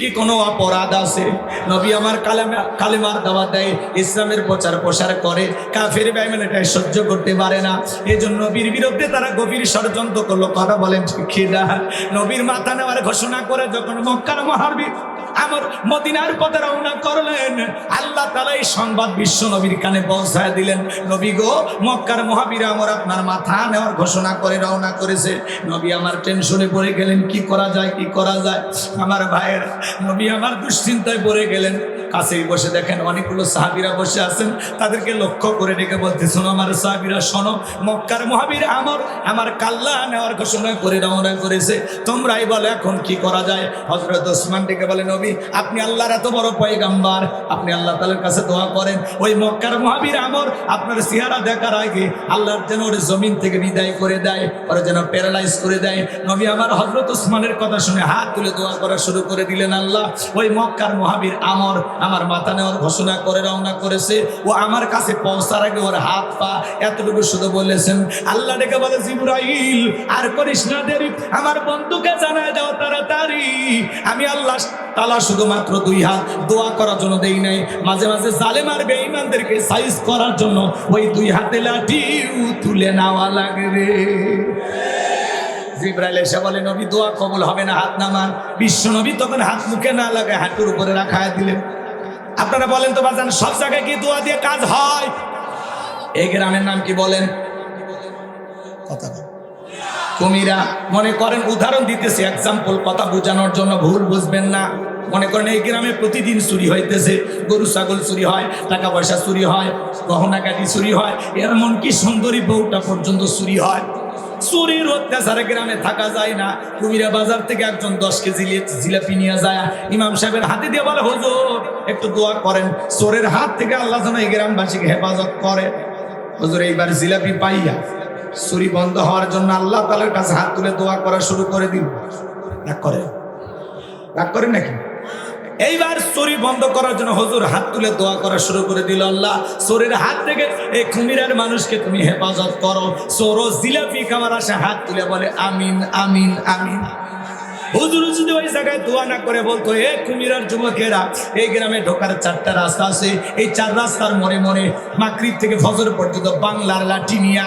কি কোনো অপরাধ আছে? নবী আমার কালেমা কালেমার দাওয়া দেয়, ইসলামের প্রচার প্রসার করে। কাফের মানে এটা সহ্য করতে পারে না। এই জন্য নবীর বিরুদ্ধে তারা গভীর ষড়যন্ত্র করল। কথা বলেন ঠিক নবীর মাথা নেওয়ার ঘোষণা করে যখন মক্কার মহারবী আমার মদিনার পথে রওনা করলেন। আল্লাহ তালা এই সংবাদ বিশ্ব নবীর কানে পৌঁছায় দিলেন। নবী গো, মক্কার মহাবীর আমার আপনার মাথা নেওয়ার ঘোষণা করে রওনা করেছে। নবী আমার টেনশনে পড়ে গেলেন, কি করা যায়, কি করা যায়? আমার ভাইয়েরা, নবী আমার দুশ্চিন্তায় পড়ে গেলেন। কাছেই বসে দেখেন, অনেকগুলো সাহাবিরা বসে আছেন। তাদেরকে লক্ষ্য করে ডেকে বলতে, শোনো আমার সাহাবিরা, শোনো, মক্কার মহাবীর আমার আমার কাল্লা নেওয়ার ঘোষণা করে, রওনা করেছে। তোমরাই বলো এখন কি করা যায়? হজরত ওসমান ডেকে বলে, নবী, আপনি আল্লাহর এত বড় পয়গাম্বার, আপনি আল্লাহ তালার কাছে দোয়া করেন। ওই মক্কার মহাবীর আমর, আপনার চেহারা দেখার আগে আল্লাহর যেন ওর জমিন থেকে বিদায় করে দেয়, ওরা যেন প্যারালাইজ করে দেয়। নবী আমার হজরত ওসমানের কথা শুনে হাত তুলে দোয়া করা শুরু করে দিলেন আল্লাহ। ওই মক্কার মহাবীর আমর আমার মাথা নেওয়ার ঘোষণা করে, রওনা করেছে। ও আমার কাছে পৌঁছার আগে ওর হাত পা এতটুকু শুধু বলেছেন, আল্লাহ ডেকে বলে, জিব্রাইল, আর করিস না দেরি। আমার বন্ধুকে জানায় দাও তাড়াতাড়ি। আমি আল্লাহ তালা শুধুমাত্র দুই হাত দোয়া করার জন্য দেই নাই। মাঝে মাঝে জালেম আর বেঈমানদেরকে সাইজ করার জন্য ওই দুই হাতে লাঠিও তুলে নেওয়া লাগবে জিব্রাইল এসে বলে, নবী, দোয়া কবুল হবে না, হাত নামান। বিশ্ব নবী তখন হাত মুখে না লাগে হাঁটুর উপরে রাখায় দিলেন। আপনারা বলেন তো বাজান, সব জায়গায় কি দোয়া দিয়ে কাজ হয়? এই গ্রামের নাম কি বলেন? কথা। কুমিরা, মনে করেন উদাহরণ দিতেছে এক্সাম্পল কথা বোঝানোর জন্য ভুল বুঝবেন না। মনে করেন এই গ্রামে প্রতিদিন চুরি হইতেছে, গরু, ছাগল চুরি হয়, টাকা পয়সা চুরি হয় গহনা কাটি চুরি হয় এমনকি সুন্দরী বউটা পর্যন্ত চুরি হয়। চুরির অত্যাচারে গ্রামে থাকা যায় না, কুমিরা বাজার থেকে একজন দশ কেজি জিলাপি নিয়ে যায়। ইমাম সাহেবের হাতে দিয়ে বলে, হুজুর, একটু দোয়া করেন। চোরের হাত থেকে আল্লাহ যেন এই গ্রামবাসীকে হেফাজত করে। হুজুর, এইবার জিলাপি পাইয়া চুরি বন্ধ হওয়ার জন্য আল্লাহ তালার কাছে হাত তুলে দোয়া করা শুরু করে দিল। রাগ করে রাগ করে নাকি? এইবার চুরি বন্ধ করার জন্য হজুর হাত তুলে দোয়া করা শুরু করে দিল, আল্লাহ চোরের হাত থেকে এই কুমিরের মানুষকে তুমি হেফাজত করো। চোরো জিলাপি খাওয়ার আসে হাত তুলে বলে, আমিন আমিন আমিন। হুজুর যদি ওই জায়গায় দোয়া না করে বলতো, এ কুমিরার যুবকেরা, এই গ্রামে ঢোকার চারটা রাস্তা আছে। এই চার রাস্তার মনে মনে মাকরিব থেকে ফজর পর্যন্ত বাংলার লাঠি নিয়া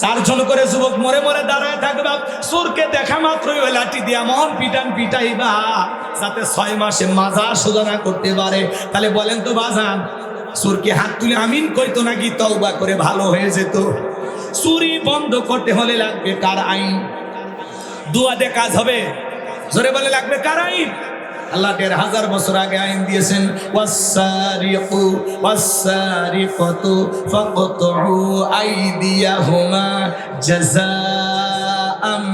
চারজন করে যুবক মরে মরে দাঁড়ায় থাকবা। সুরকে দেখা মাত্রই ওই লাঠি দিয়া মন পিটান পিটাইবা, যাতে ছয় মাসে মাজা সোজা করতে পারে। তাহলে বলেন তো বাজান, সুরকে হাত তুলে আমিন কইতো নাকি তওবা করে ভালো হয়ে যেত? চুরি বন্ধ করতে হলে লাগবে কার আইন? দুয়াতে কাজ হবে? জোরে বলে লাগবে কার আইন? আল্লাহ দেড় হাজার বছর আগে আইন দিয়েছেন ওয়াসারিকু ওয়াসারিকাতু ফাকতুউ আইদিয়াহুমা জাযাআম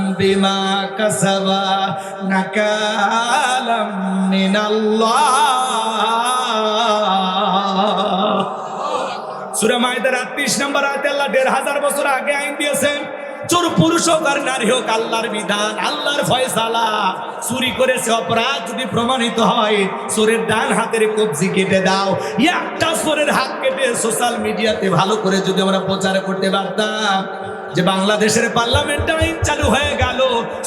আটত্রিশ নম্বর আয়তে আল্লাহ দেড় হাজার বছর আগে আইন দিয়েছেন চোর পুরুষ হোক আর নারী হোক, আল্লাহর বিধান, আল্লাহর ফয়সালা। চুরি করেছে অপরাধ যদি প্রমাণিত হয়, চোরের ডান হাতের কবজি কেটে দাও। একটা চোরের হাত কেটে সোশ্যাল মিডিয়াতে ভালো করে যদি আমরা প্রচার করতে পারতাম। যে বাংলাদেশের পার্লামেন্টে আইন চালু হয়ে গেল।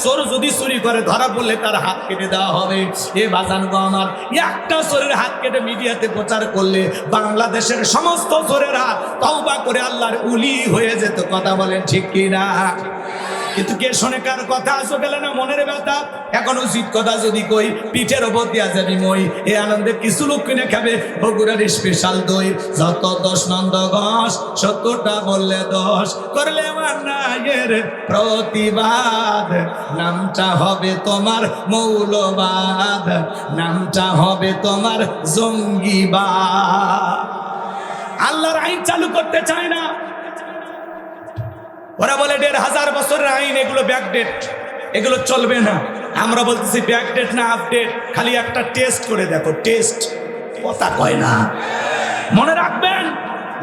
চোর যদি চুরি করে, ধরা পড়লে তার হাত কেটে দেওয়া হবে। এ বাজান আমার একটা চোরের হাত কেটে মিডিয়াতে প্রচার করলে বাংলাদেশের সমস্ত চোরেরা তওবা করে আল্লাহর উলি হয়ে যেত। কথা বলেন ঠিক কি না কিন্তু কে শোনে কার কথা? আসো গেলে না মনের ব্যথা। এখন উচিত কথা যদি কই, পিঠের ওপর দিয়া যাবি মই, এ আনন্দে কিছু লোক কিনে খাবে, বগুড়ার স্পেশাল দই। যত দশ নন্দ ঘষ, সত্তরটা বললে দশ করলে আমার নায়ের প্রতিবাদ। নামটা হবে তোমার মৌলবাদ। নামটা হবে তোমার জঙ্গিবাদ। আল্লাহর আইন চালু করতে চায় না। ওরা বলে, দেড় হাজার বছরের আইন, এগুলো ব্যাকডেট এগুলো চলবে না। আমরা বলতেছি ব্যাকডেট না আপডেট খালি একটা টেস্ট করে দেখো টেস্ট কথা কয় না। মনে রাখবেন?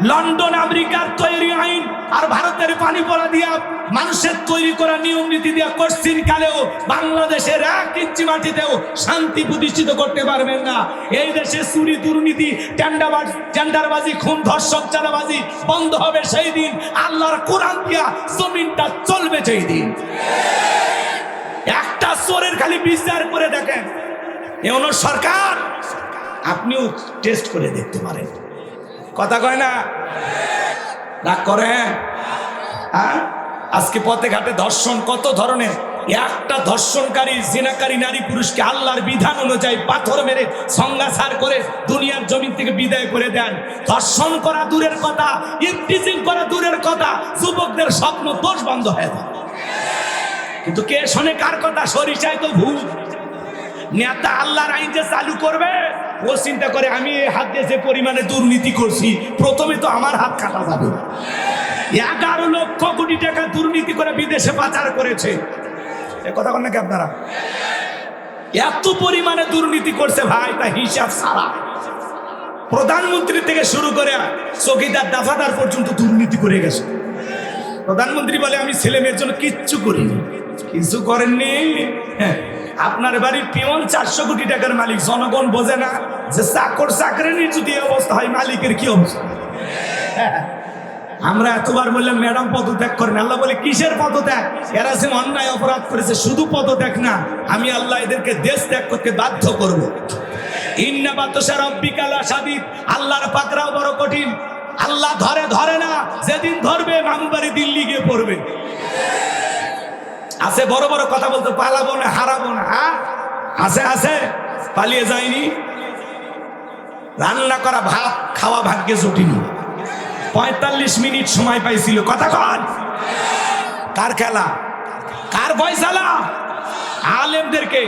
লন্ডন, আমেরিকার তৈরি আইন আর ভারতের পানি পড়া দিয়া মানুষের তৈরি করা নিয়ম নীতি দিয়া কশ্চিন কালেও বাংলাদেশের এক ইঞ্চি মাটিতেও শান্তি প্রতিষ্ঠিত করতে পারবেন না। এই দেশে চুরি, দুর্নীতি টেন্ডাবাজ টেন্ডারবাজি, খুন, ধর্ষণ, চাঁদাবাজি বন্ধ হবে সেই দিন। আল্লাহর কোরআন দিয়া জমিনটা চলবে সেই দিন। একটা চোরের খালি বিচার করে দেখেন এমন সরকার আপনিও টেস্ট করে দেখতে পারেন। কথা কয় না? রাগ করে হ্যাঁ? আজকে পথে ঘাটে ধর্ষণ কত ধরনের? একটা ধর্ষণকারী, জিনাকারী নারী পুরুষকে আল্লাহর বিধান অনুযায়ী পাথর মেরে সংজ্ঞাসার করে দুনিয়ার জমিন থেকে বিদায় করে দেন। ধর্ষণ করা দূরের কথা ইফটিজিং করা দূরের কথা, যুবকদের স্বপ্ন দোষ বন্ধ হয়ে যায়। কিন্তু কে শোনে কার কথা? সরিষায় তো ভুল। নেতা আল্লাহর আইন যে চালু করবে ও চিন্তা করে আমি এই হাত দিয়ে যে পরিমাণে দুর্নীতি করছি প্রথমে তো আমার হাত কাটা যাবে। এগারো লক্ষ কোটি টাকা দুর্নীতি করে বিদেশে পাচার করেছে। এ কথা বল নাকি আপনারা? এত পরিমাণে দুর্নীতি করছে ভাই তা হিসাব সারা। প্রধানমন্ত্রী থেকে শুরু করে চকিদার দাফাদার পর্যন্ত দুর্নীতি করে গেছে। প্রধানমন্ত্রী বলে আমি ছেলে মেয়ের জন্য কিচ্ছু করিনি। কিছু করেননি? হ্যাঁ, আপনার বাড়ির পিয়ন চারশো কোটি টাকার মালিক জনগণ বোঝে না যে চাকর চাকরির যদি অবস্থা হয় মালিকের কি অবস্থা? হ্যাঁ, আমরা এতবার বললাম ম্যাডাম পদত্যাগ করেন। আল্লাহ বলে কিসের পদত্যাগ? এরা যে অন্যায় অপরাধ করেছে শুধু পদত্যাগ না আমি আল্লাহ এদেরকে দেশ ত্যাগ করতে বাধ্য করব। আল্লাহর পাকরাও বড় কঠিন। আল্লাহ ধরে ধরে না যেদিন ধরবে মামু বাড়ি দিল্লি গিয়ে পড়বে। আছে, বড় বড় কথা বলতো পালাবো না, হারাবো না হ্যাঁ? আছে আছে? পালিয়ে যায়নি রান্না করা ভাত, খাওয়া ভাগ্যে জটিনি পঁয়তাল্লিশ মিনিট সময় পাইছিল। কথা কন। কার খেলা? কার ফয়সালা? আলেমদেরকে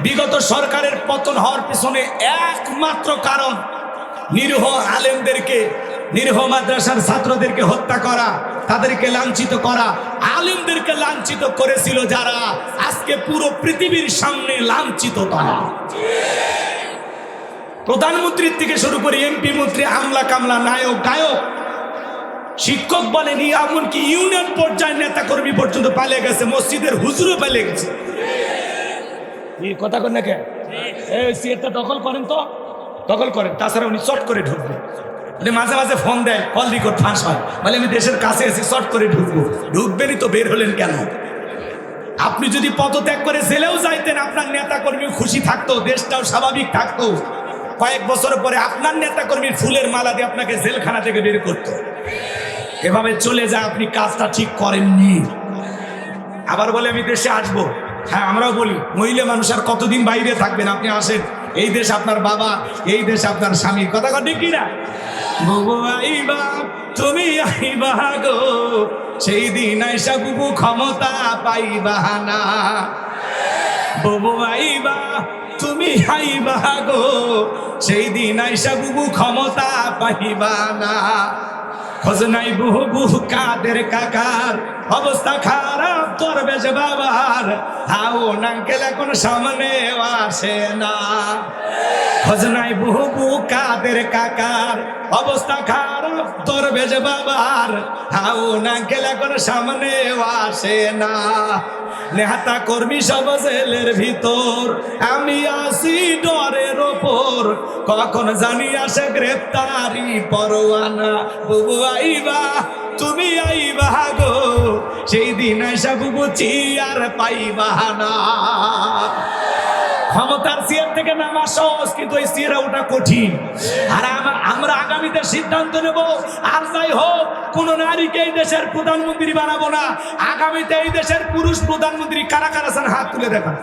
বিগত সরকারের পতন হওয়ার পিছনে একমাত্র কারণ নিরীহ আলেমদেরকে নিরীহ মাদ্রাসার ছাত্রদেরকে হত্যা করা তাদেরকে লাঞ্ছিত করা আলিমদেরকে লাঞ্ছিত করেছিল যারা আজকে পুরো পৃথিবীর সামনে লাঞ্ছিত তারা। প্রধানমন্ত্রীর থেকে শুরু করে এমপি মন্ত্রী আমলা কামলা নায়ক গায়ক শিক্ষক বলেনি এমনকি ইউনিয়ন পর্যায়ের নেতা কর্মী পর্যন্ত পালিয়ে গেছে মসজিদের হুজুরও পালিয়ে গেছে। কথা কন না কে? এই সিটটা দখল করেন তো? দখল করেন তাছাড়া উনি চট করে ঢুকবে উনি মাঝে মাঝে ফোন দেয় কল রেকর্ড ফাঁস হয়। বলে, আমি দেশের কাছে এসে শর্ট করে ঢুকবো। ঢুকবেনই তো, বের হলেন কেন? আপনি যদি পদত্যাগ করে জেলেও যাইতেন, আপনার নেতা কর্মী খুশি থাকতো, দেশটাও স্বাভাবিক থাকতো। কয়েক বছর পরে আপনার নেতা কর্মীর ফুলের মালা দিয়ে আপনাকে জেলখানা থেকে বের করতো। এভাবে চলে যায়, আপনি কাজটা ঠিক করেননি। আবার বলে, আমি দেশে আসব। হ্যাঁ আমরাও বলি, মহিলা মানুষ আর কতদিন বাইরে থাকবেন? আপনি আসেন, এই দেশ আপনার বাবা, এই দেশ আপনার স্বামী। কথা কথা ঠিক কিনা? বুবু আইবা, তুমি আইবা গো। সেই দিন আইসা বুবু ক্ষমতা পাইবা না। বুবু আইবা, তুমি আইবা গো। সেই দিন আইসা বুবু ক্ষমতা পাইবা না। খোঁজ নাই বহু বহু কাদের কাকার। অবস্থা খারাপ করবে যে বাবার। হাও নাঙ্কেল এখন সামনে আসে না। খোঁজ নাই বহু বহু কাদের কাকার। অবস্থা খারাপ করবে যে বাবার। হাও নাঙ্কেল এখন সামনে আসে না। নেহাতা কর্মী সব জেলের ভিতর। আমি আসি কখন জানি আসে গ্রেপ্তারি পরোয়ানা? বুবু আইবা, তুমি আইবা গো, সেই দিন আইসা বুবু চিয়ার পাইবা না। ক্ষমতার চেয়ার থেকে নামা সহজ, কিন্তু এই চেয়ারে ওটা কঠিন। আর আমরা আগামীতে সিদ্ধান্ত নেব, আর যাই হোক, কোন নারীকে এই দেশের প্রধানমন্ত্রী বানাবো না। আগামীতে এই দেশের পুরুষ প্রধানমন্ত্রী কারা কারা হাত তুলে দেখান।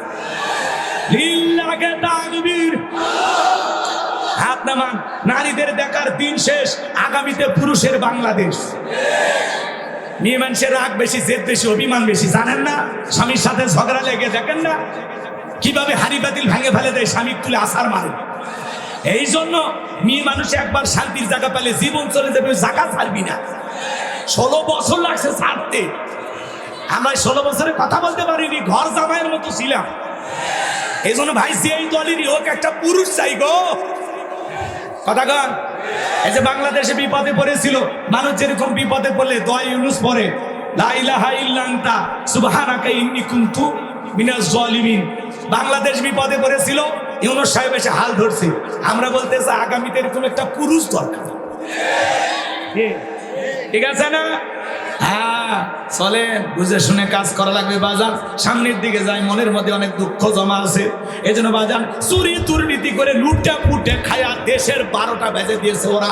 লিল্লাহে তাকবীর হাত নামান নারীদের দেখার দিন শেষ, আগামীতে পুরুষের বাংলাদেশ। মেয়ে মানুষের রাগ বেশি, জেদ বেশি, অভিমান বেশি, জানেন না? স্বামীর সাথে ঝগড়া লেগে দেখেন না? কীভাবে হাড়ি বাতিল ভেঙে ফেলে দেয় স্বামীর তুলে আসার মারে? এই জন্য মেয়ে মানুষ একবার শান্তির জায়গা পেলে জীবন চলে যাবে জায়গা ছাড়বি না। ষোলো বছর লাগছে ছাড়তে। আমরা ষোলো বছরে কথা বলতে পারিনি, ঘর জামাইয়ের মতো ছিলাম। এই জন্য ভাই সেই দলেরই হোক, একটা পুরুষ চাই গো। কথা কন এই যে বাংলাদেশে বিপদে পড়েছিল, মানুষ যেরকম বিপদে পড়লে দয় ইউনুস পড়ে বাংলাদেশ বিপদে পড়েছিল, ইউনুস সাহেব এসে হাল ধরছে। আমরা বলতেছি আগামীতে এরকম একটা পুরুষ দরকার? ঠিক আছে না? হ্যাঁ চলেন, বুঝে শুনে কাজ করা লাগবে বাজার সামনের দিকে যায় মনের মধ্যে অনেক দুঃখ জমা আছে। এই জন্য বাজার চুরি দুর্নীতি করে লুটে পুটে খায়া দেশের বারোটা বেজে দিয়েছে ওরা।